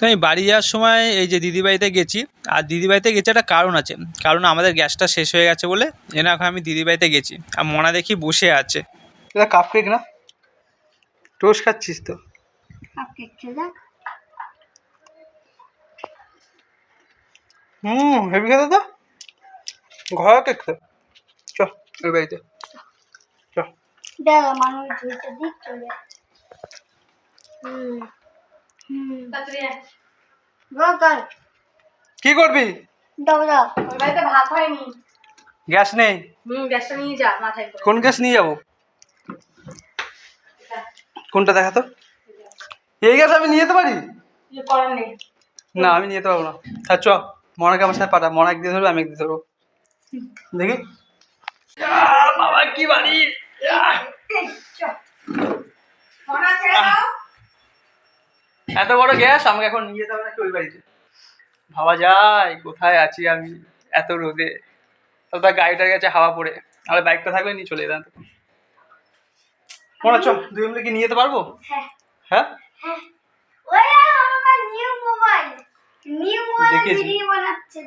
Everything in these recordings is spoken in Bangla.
তো আমি বাড়ি যাওয়ার সময় এই যে দিদিবাড়িতে গেছি। আর দিদিবাড়িতে গেছি একটা কারণ আছে। কারণ আমাদের গ্যাসটা শেষ হয়ে গেছে বলে এ না এখন আমি দিদিবাড়িতে গেছি। আর মনা দেখি বসে আছে। এটা কাপ কেক না? টোস্ট খাচ্ছিস তো? হুম হেভি খেতে তো? ঘর কেক তো? চ ওই বাড়িতে। চ দেখ মানুষ চলে হুম। কি করবি? ভাত হয়নি। গ্যাস নেই? হুম গ্যাসটা নিয়ে যা মাথায় কোন গ্যাস নিয়ে যাব? কোনটা দেখা তো এই গ্যাস আমি নিয়ে যেতে পারি? না আমি নিয়ে যেতে পারব না। তা চ মনাকে আমার সাথে পাঠা। মনা একদিন ধরবে আমি একদিন ধরবো। দেখি। বাবা কি বাড়ি? মনা ছেড়ে দাও। এত বড় গ্যাস? আমাকে এখন নিয়ে যেতে হবে নাকি ওই বাড়িতে? ভাবা যায় কোথায় আছি আমি এত রোদে। তাহলে তার গাড়িটার গেছে হাওয়া পড়ে। আর বাইকটা থাকলে নিয়ে চলে যেতাম। মনে চ দুই মিনিট কি নিয়ে যেতে পারব? হ্যাঁ। হ্যাঁ?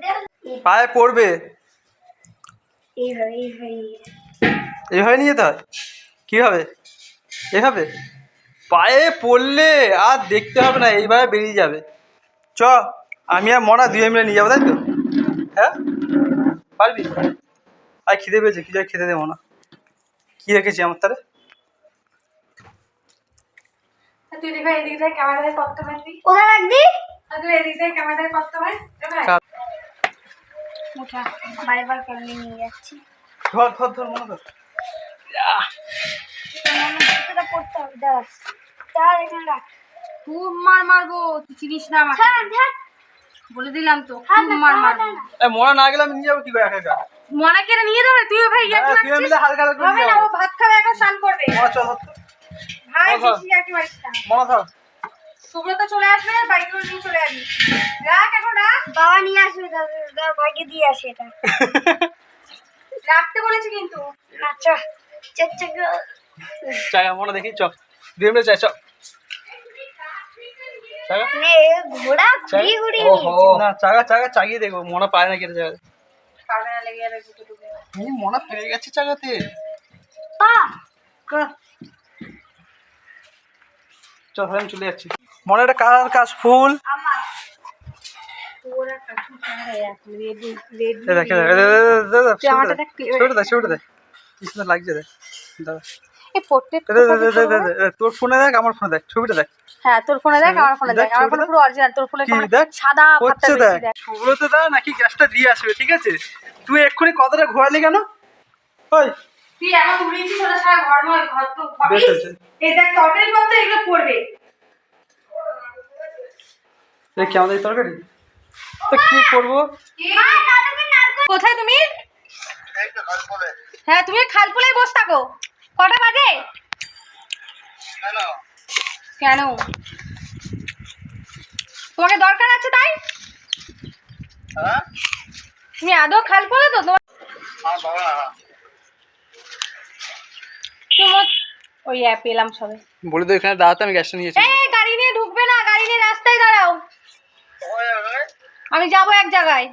দেখ। পায়ে পড়বে। এইভাবে নিয়ে যেতে হয়? কীভাবে? এভাবে পায়ে পড়লে আর দেখতে হবে না এইভাবে বেরিয়ে যাবে। চ আমি আর মনা দুই মিলে নিয়ে যাব তাই তো? হ্যাঁ? পারবি? আর খিদে পেয়েছে কি যাই খেতে দেবো না। কি রেখেছি আমার তারে আর তুই দেখবে এদিক থেকে ক্যামেরা করতে পারবি কোথায় রাখবি? তুই এদিক থেকে ক্যামেরা করতে পারবি কার? ওঠা বারবার কেমনি নিয়ে যাচ্ছি। ধর ধর ধর মনে ধর পড়তে হবে দাঁড়া দাঁড়া এখানে রাখ। খুব মার মারবো তুই চিনিস না আমাকে। বলে দিলাম তো খুব মার মারবো। এ না গেলে আমি নিয়ে যাব কি করে একা একা? কেটে নিয়ে যাবে? তুইও ভাই ইয়াকি তুই মারছিস হালকা হালকা করে হবে না ও ভাত খাবে এখন স্নান করবে। চল। ভাই বেশি সুব্রত আসবে বাইক করে নিয়ে চলে রাখ এখন রাখ। বাবা নিয়ে আসবে দাদা- দিয়ে আসে এটা। রাখতে বলেছি কিন্তু। আচ্ছা মনে দেখি চ দুই মিনিট চাই? চ ঘোড়া ঘুরিয়ে ঘুরিয়ে না চাগা চাগা চাগিয়ে মনে পায় না কেটে যাবে। মনে গেছে চাগাতে। চল আমি চলে যাচ্ছি। মনে একটা কালার কাজ ফুল। লাগছে দেখ দাঁড়া। এই দেখ, তোর ফোনে দেখ আমার ফোনে দেখ ছবিটা দেখ। হ্যাঁ তোর ফোনে দেখ আমার ফোনে দেখ আমার ফোনে পুরো অরিজিনাল তোর ফোনে সাদা হচ্ছে দেখ। সুব্রত দা নাকি গ্যাসটা দিয়ে আসবে ঠিক আছে? তুই এক্ষুনি কথাটা ঘোরালি কেন? ওই। তুই এমন উড়িয়েছিস ওটা সারা ঘর নয় ঘর তো এই দেখ তরকারি পত্র এগুলো পড়বে। এ কি আমাদের তরকারি? তো কি করব কোথায় তুমি? হ্যাঁ তুমি খালপুলাই বস থাকো। কটা বাজে? কেন? তোমাকে দরকার আছে তাই? তুমি আদৌ খাল পড়ে তো? তোমার ওই অ্যাপ পেলাম সবে। বলে তো এখানে দাঁড়াতে আমি গ্যাসটা নিয়েছি। এই গাড়ি নিয়ে ঢুকবে না গাড়ি নিয়ে রাস্তায় দাঁড়াও। আমি যাব এক জায়গায়।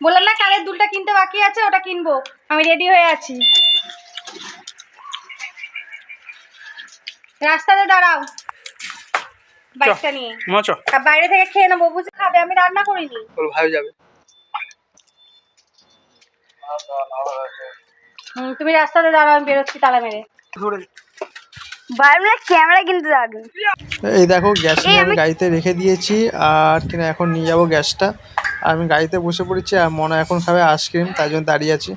বললাম না কানের দুলটা কিনতে বাকি আছে ওটা কিনবো। আমি রেডি হয়ে আছি। রাস্তাতে দাঁড়াও। বাইকটা নিয়ে। আর বাইরে থেকে খেয়ে নেব বুঝে খাবে আমি রান্না করিনি। ভাই যাবে। হুম, তুমি রাস্তাতে দাঁড়াও আমি বেরোচ্ছি তালা মেরে। ধরে বাইরে ক্যামেরা কিনতে থাকবে এই দেখো গ্যাস আমি গাড়িতে রেখে দিয়েছি আর কিনা এখন নিয়ে যাব গ্যাসটা। আর আমি গাড়িতে বসে পড়েছি আর মনে এখন খাবে আইসক্রিম তাই জন্য দাঁড়িয়ে আছি।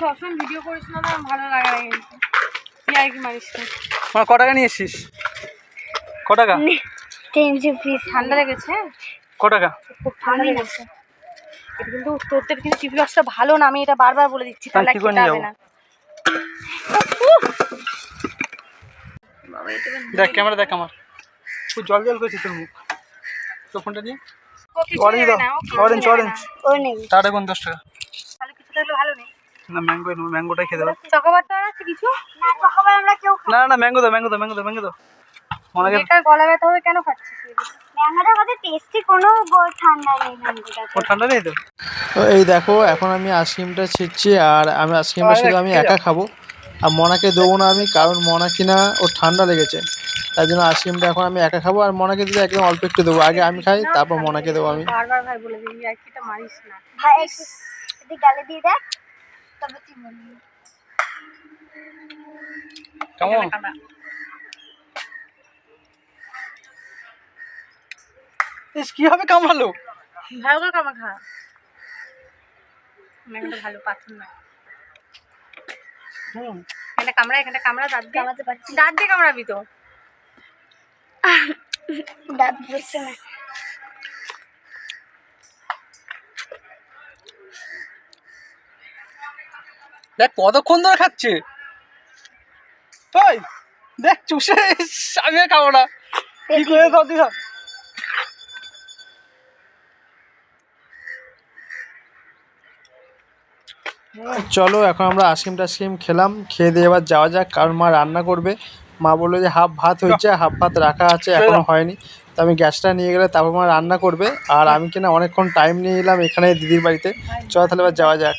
সবসময় ভিডিও করিস না ভালো লাগে না আর কি মারিস না ক টাকা নিয়ে এসছিস? ক টাকা তিনশো পিস ঠান্ডা লেগেছে? হ্যাঁ? ক টাকা খুব ঠান্ডা লেগেছে। কিন্তু তোদের কিন্তু টিভি ভালো না আমি এটা বারবার বলে দিচ্ছি খেতে হবে না। দেখ ক্যামেরা দেখ আমার। খুব জল জল করছে তোর মুখ। তোর ফোনটা নিয়ে। অরেঞ্জ দাও অরেঞ্জ অরেঞ্জ। ও নেই। টাটা কোন দশ টাকা। তাহলে কিছু থাকলে ভালো নেই। না ম্যাঙ্গো নেব ম্যাঙ্গোটাই খেতে হবে চকোবার তো আছে কিছু? না আমরা কেউ না না ম্যাঙ্গো দাও ম্যাঙ্গো দাও ম্যাঙ্গো দাও ম্যাঙ্গো দাও। গলা ব্যথা হয়ে কেন খাচ্ছিস ম্যাঙ্গোটার মধ্যে টেস্টি কোনো ঠান্ডা নেই ম্যাঙ্গোটাতে। ঠান্ডা নেই তো? তো এই দেখো এখন আমি আইসক্রিমটা ছিটছি আর আমি আইসক্রিমটা শুধু আমি একা খাব। আর মনাকে দেবো না আমি কারণ মনা কিনা ওর ঠান্ডা লেগেছে। তাই জন্য আইসক্রিমটা এখন আমি একা খাব। আর মনাকে দিলে একদম অল্প একটু দেবো। আগে আমি খাই তারপর মনাকে দেবো আমি। বারবার ভাই বলে দিবি আর কিটা মারিস না। ভাই একটু গালে দিয়ে দেখ। তবে তুই বলবি কেমন। ইস কীভাবে কামড়ালো? ভালো করে কামড়া খা। ম্যাঙ্গোটা ভালো পাথর না হুম। এখানে কামড়া এখানে কামড়া দাঁত দিয়ে কামড়াতে পারছি। দাঁত দিয়ে কামড়াবি তো। দাঁত বসছে না। দেখ কতক্ষণ ধরে খাচ্ছে। ওই দেখ চুষে আমি আর খাব না। কি করে খাও তুই চলো এখন আমরা আইসক্রিম টাইসক্রিম খেলাম খেয়ে দিয়ে এবার যাওয়া যাক কারণ মা রান্না করবে। মা বলল যে হাফ ভাত হয়েছে হাফ ভাত রাখা আছে এখনও হয়নি। তো আমি গ্যাসটা নিয়ে গেলে তারপর মা রান্না করবে। আর আমি কিনা অনেকক্ষণ টাইম নিয়ে এলাম এখানে দিদির বাড়িতে। চলো তাহলে এবার যাওয়া যাক।